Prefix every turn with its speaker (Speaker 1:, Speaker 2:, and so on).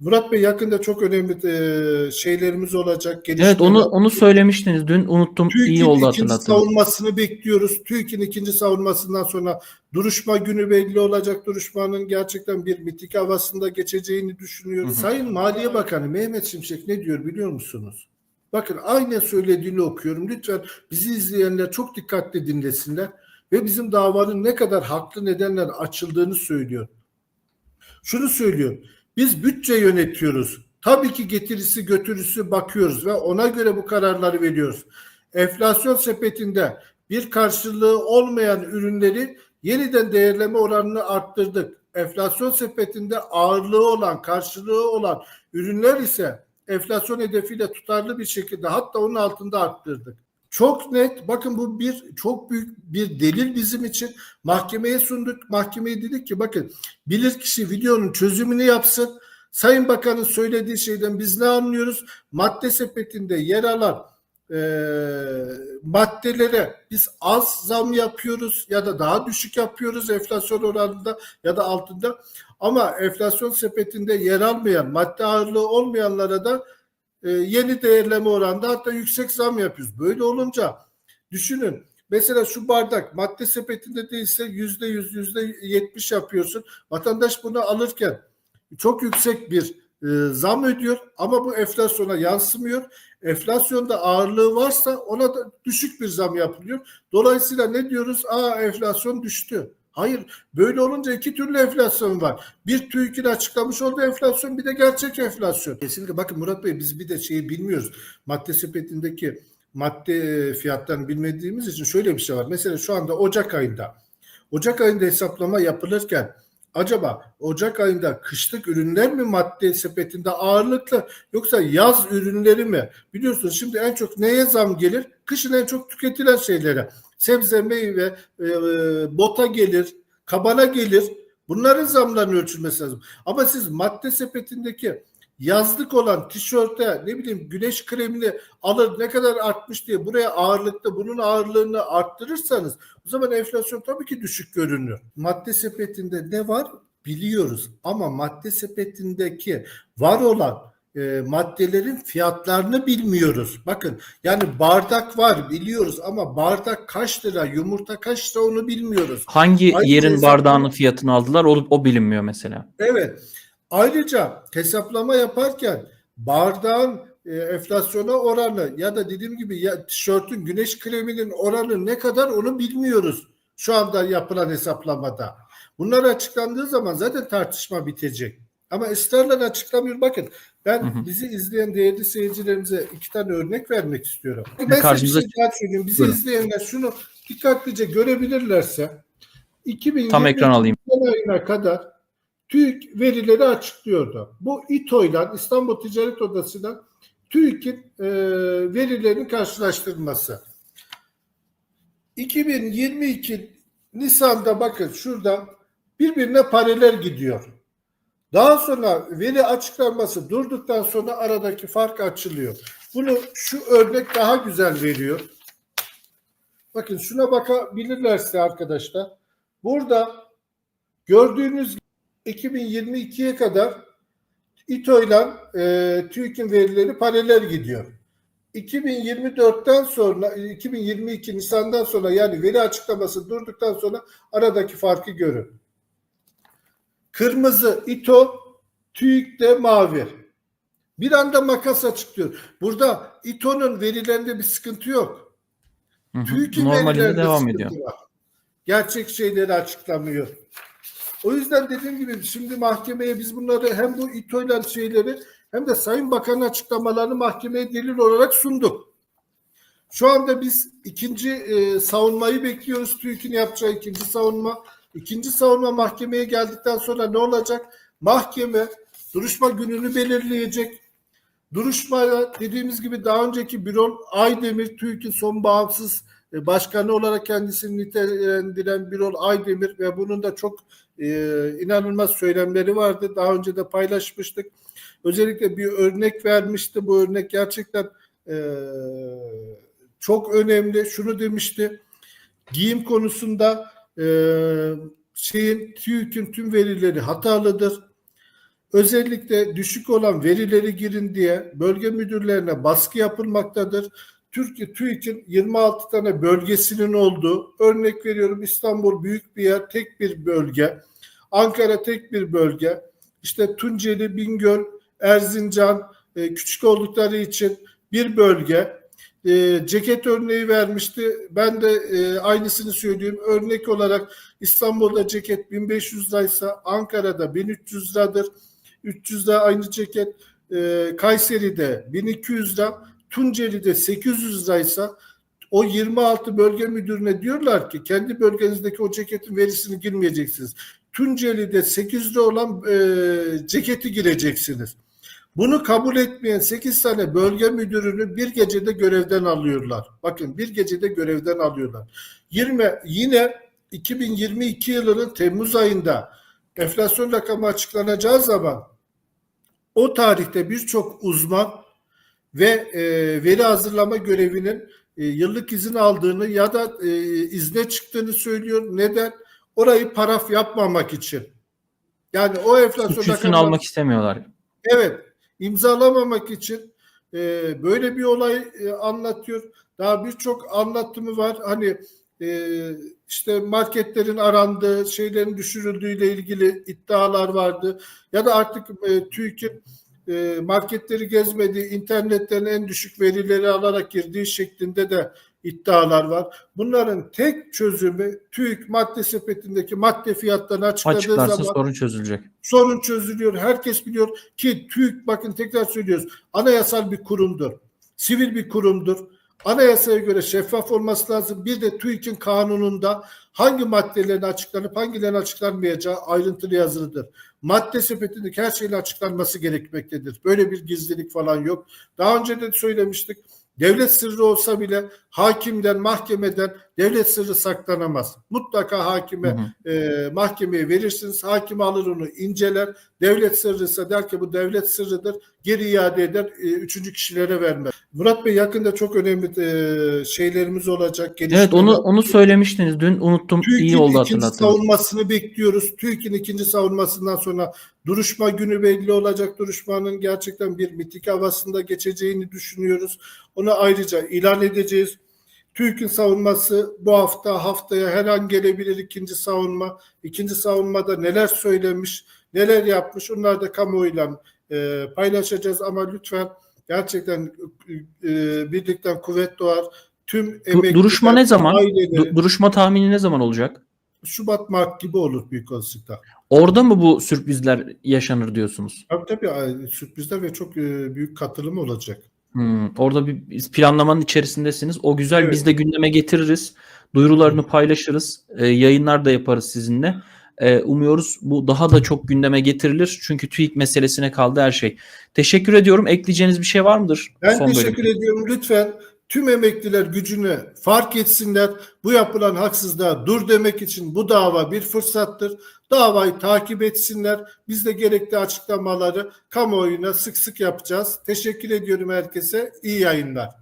Speaker 1: Murat Bey yakında çok önemli e, şeylerimiz olacak.
Speaker 2: Evet onu onu söylemiştiniz dün unuttum.
Speaker 1: TÜİK'in
Speaker 2: İyi oldu
Speaker 1: ikinci savunmasını bekliyoruz. TÜİK'in ikinci savunmasından sonra duruşma günü belli olacak. Duruşmanın gerçekten bir mitik havasında geçeceğini düşünüyoruz.
Speaker 2: Hı hı.
Speaker 1: Sayın Maliye Bakanı Mehmet Şimşek ne diyor biliyor musunuz? Bakın aynen söylediğini okuyorum. Lütfen bizi izleyenler çok dikkatli dinlesinler ve bizim davanın ne kadar haklı nedenler açıldığını söylüyor. Şunu söylüyor. Biz bütçe yönetiyoruz. Tabii ki getirisi götürüsü bakıyoruz ve ona göre bu kararları veriyoruz. Enflasyon sepetinde bir karşılığı olmayan ürünleri yeniden değerleme oranını arttırdık. Enflasyon sepetinde ağırlığı olan, karşılığı olan ürünler ise enflasyon hedefiyle tutarlı bir şekilde hatta onun altında arttırdık. Çok net bakın bu bir çok büyük bir delil bizim için. Mahkemeye sunduk. Mahkemeye dedik ki bakın bilirkişi videonun çözümünü yapsın. Sayın Bakan'ın söylediği şeyden biz ne anlıyoruz? Madde sepetinde yer alan e, maddelere biz az zam yapıyoruz ya da daha düşük yapıyoruz enflasyon oranında ya da altında. Ama enflasyon sepetinde yer almayan, madde ağırlığı olmayanlara da e, yeni değerleme oranında hatta yüksek zam yapıyoruz. Böyle olunca düşünün mesela şu bardak madde sepetinde değilse yüzde yüz, yüzde yetmiş yapıyorsun. Vatandaş bunu alırken çok yüksek bir e, zam ödüyor ama bu enflasyona yansımıyor. Enflasyonda ağırlığı varsa ona da düşük bir zam yapılıyor. Dolayısıyla ne diyoruz? Aa enflasyon düştü. Hayır böyle olunca iki türlü enflasyon var. Bir TÜİK'in açıklamış olduğu enflasyon bir de gerçek enflasyon. Kesinlikle bakın Murat Bey biz bir de şeyi bilmiyoruz. Madde sepetindeki madde fiyatlarını bilmediğimiz için şöyle bir şey var. Mesela şu anda Ocak ayında Ocak ayında hesaplama yapılırken acaba Ocak ayında kışlık ürünler mi madde sepetinde ağırlıklı yoksa yaz ürünleri mi? Biliyorsunuz şimdi en çok neye zam gelir? Kışın en çok tüketilen şeylere. Sebze, meyve, e, e, bota gelir, kabana gelir. Bunların zamlarının ölçülmesi lazım. Ama siz madde sepetindeki yazlık olan tişörte ne bileyim güneş kremini alır ne kadar artmış diye buraya ağırlıkta bunun ağırlığını arttırırsanız o zaman enflasyon tabii ki düşük görünür. Madde sepetinde ne var biliyoruz ama madde sepetindeki var olan e, maddelerin fiyatlarını bilmiyoruz. Bakın yani bardak var biliyoruz ama bardak kaç lira, yumurta kaç lira onu bilmiyoruz.
Speaker 2: Hangi
Speaker 1: Aynı
Speaker 2: yerin
Speaker 1: hesapla-
Speaker 2: bardağının fiyatını aldılar o, o bilinmiyor mesela.
Speaker 1: Evet. Ayrıca hesaplama yaparken bardağın e, enflasyona oranı ya da dediğim gibi ya, tişörtün güneş kreminin oranı ne kadar onu bilmiyoruz şu anda yapılan hesaplamada. Bunlar açıklandığı zaman zaten tartışma bitecek. Ama ısrarla açıklamıyor. Bakın ben
Speaker 2: Hı hı.
Speaker 1: bizi izleyen değerli seyircilerimize iki tane örnek vermek istiyorum. Ben size
Speaker 2: karşımıza-
Speaker 1: şey daha söyleyeyim. Bizi
Speaker 2: Buyurun.
Speaker 1: izleyenler şunu dikkatlice görebilirlerse 2020
Speaker 2: Tam ekran alayım.
Speaker 1: ayına kadar TÜİK verileri açıklıyordu. Bu İTO'yla İstanbul Ticaret Odası'yla TÜİK'in e, verilerini karşılaştırması. 2022 Nisan'da bakın şurada birbirine paralel gidiyor. Daha sonra veri açıklanması durduktan sonra aradaki fark açılıyor. Bunu şu örnek daha güzel veriyor. Bakın şuna bakabilirlerse arkadaşlar. Burada gördüğünüz 2022'ye kadar İTO ile e, TÜİK'in verileri paralel gidiyor. 2024'ten sonra 2022 Nisan'dan sonra yani veri açıklaması durduktan sonra aradaki farkı görün. Kırmızı İTO, TÜİK de mavi. Bir anda makas açıklıyor. Burada İTO'nun verilerinde bir sıkıntı yok. TÜİK'in verilerinde
Speaker 2: devam
Speaker 1: sıkıntı
Speaker 2: ediyor.
Speaker 1: var. Gerçek şeyleri açıklamıyor. O yüzden dediğim gibi şimdi mahkemeye biz bunları hem bu İTO'yla şeyleri hem de Sayın Bakan'ın açıklamalarını mahkemeye delil olarak sunduk. Şu anda biz ikinci e, savunmayı bekliyoruz. TÜİK'in yapacağı ikinci savunma. İkinci savunma mahkemeye geldikten sonra ne olacak? Mahkeme duruşma gününü belirleyecek. Duruşmaya dediğimiz gibi daha önceki Birol Aydemir TÜİK'in son bağımsız e, başkanı olarak kendisini nitelendiren Birol Aydemir ve bunun da çok e, inanılmaz söylemleri vardı. Daha önce de paylaşmıştık. Özellikle bir örnek vermişti. Bu örnek gerçekten e, çok önemli. Şunu demişti. Giyim konusunda e, şeyin TÜİK'in tüm verileri hatalıdır. özellikle düşük olan verileri girin diye bölge müdürlerine baskı yapılmaktadır. Türkiye TÜİK'in 26 tane bölgesinin olduğu, örnek veriyorum İstanbul büyük bir yer, tek bir bölge. Ankara tek bir bölge. İşte Tunceli, Bingöl, Erzincan e, küçük oldukları için bir bölge. E, ceket örneği vermişti. Ben de e, aynısını söyleyeyim. Örnek olarak İstanbul'da ceket 1500 liraysa Ankara'da 1300 liradır. 300 lira aynı ceket. E, Kayseri'de 1200 lira. Tunceli'de 800 liraysa o 26 bölge müdürüne diyorlar ki kendi bölgenizdeki o ceketin verisini girmeyeceksiniz. Tunceli'de 8 lira olan e, ceketi gireceksiniz. Bunu kabul etmeyen 8 tane bölge müdürünü bir gecede görevden alıyorlar. Bakın bir gecede görevden alıyorlar. 20 yine 2022 yılının Temmuz ayında enflasyon rakamı açıklanacağı zaman o tarihte birçok uzman ve e, veri hazırlama görevinin e, yıllık izin aldığını ya da e, izne çıktığını söylüyor. Neden? Orayı paraf yapmamak için. Yani o enflasyon
Speaker 2: Suç üstüne
Speaker 1: rakamları-
Speaker 2: almak istemiyorlar.
Speaker 1: Evet, imzalamamak için e, böyle bir olay e, anlatıyor. Daha birçok anlatımı var. Hani e, işte marketlerin arandığı, şeylerin düşürüldüğüyle ilgili iddialar vardı. Ya da artık e, TÜİK'in marketleri gezmediği, internetten en düşük verileri alarak girdiği şeklinde de iddialar var. Bunların tek çözümü TÜİK madde sepetindeki madde fiyatlarını açıkladığı
Speaker 2: Açıklarsa
Speaker 1: zaman
Speaker 2: sorun çözülecek.
Speaker 1: sorun çözülüyor. Herkes biliyor ki TÜİK bakın tekrar söylüyoruz. Anayasal bir kurumdur. Sivil bir kurumdur. Anayasaya göre şeffaf olması lazım. Bir de TÜİK'in kanununda hangi maddelerin açıklanıp hangilerin açıklanmayacağı ayrıntılı yazılıdır. Madde sepetindeki her şeyin açıklanması gerekmektedir. Böyle bir gizlilik falan yok. Daha önce de söylemiştik. Devlet sırrı olsa bile hakimden, mahkemeden devlet sırrı saklanamaz. Mutlaka hakime
Speaker 2: Hı hı.
Speaker 1: e, mahkemeye verirsiniz. Hakim alır onu inceler. Devlet sırrıysa der ki bu devlet sırrıdır. Geri iade eder. e, üçüncü kişilere vermez. Murat Bey yakında çok önemli e, şeylerimiz olacak.
Speaker 2: Evet onu onu söylemiştiniz. Dün unuttum.
Speaker 1: TÜİK'in
Speaker 2: İyi oldu
Speaker 1: ikinci
Speaker 2: hatırlattınız.
Speaker 1: savunmasını bekliyoruz. TÜİK'in ikinci savunmasından sonra duruşma günü belli olacak. Duruşmanın gerçekten bir mitik havasında geçeceğini düşünüyoruz. Onu ayrıca ilan edeceğiz. TÜİK'in savunması bu hafta haftaya her an gelebilir ikinci savunma. İkinci savunmada neler söylemiş, neler yapmış onları da kamuoyuyla e, paylaşacağız ama lütfen gerçekten e, birlikten kuvvet doğar. Tüm emekliler,
Speaker 2: duruşma ne zaman?
Speaker 1: aileleri-
Speaker 2: Du- duruşma tahmini ne zaman olacak?
Speaker 1: Şubat Mart gibi olur büyük olasılıkla.
Speaker 2: Orada mı bu sürprizler yaşanır diyorsunuz?
Speaker 1: Tabii tabii sürprizler ve çok e, büyük katılım olacak.
Speaker 2: Hmm, orada bir planlamanın içerisindesiniz. O güzel
Speaker 1: Evet.
Speaker 2: biz de gündeme getiririz. Duyurularını paylaşırız. e, yayınlar da yaparız sizinle. E, umuyoruz bu daha da çok gündeme getirilir. Çünkü TÜİK meselesine kaldı her şey. Teşekkür ediyorum. Ekleyeceğiniz bir şey var mıdır?
Speaker 1: Ben
Speaker 2: Son
Speaker 1: teşekkür
Speaker 2: bölüm.
Speaker 1: ediyorum. Lütfen tüm emekliler gücünü fark etsinler. Bu yapılan haksızlığa dur demek için bu dava bir fırsattır. Davayı takip etsinler. Biz de gerekli açıklamaları kamuoyuna sık sık yapacağız. Teşekkür ediyorum herkese. İyi yayınlar.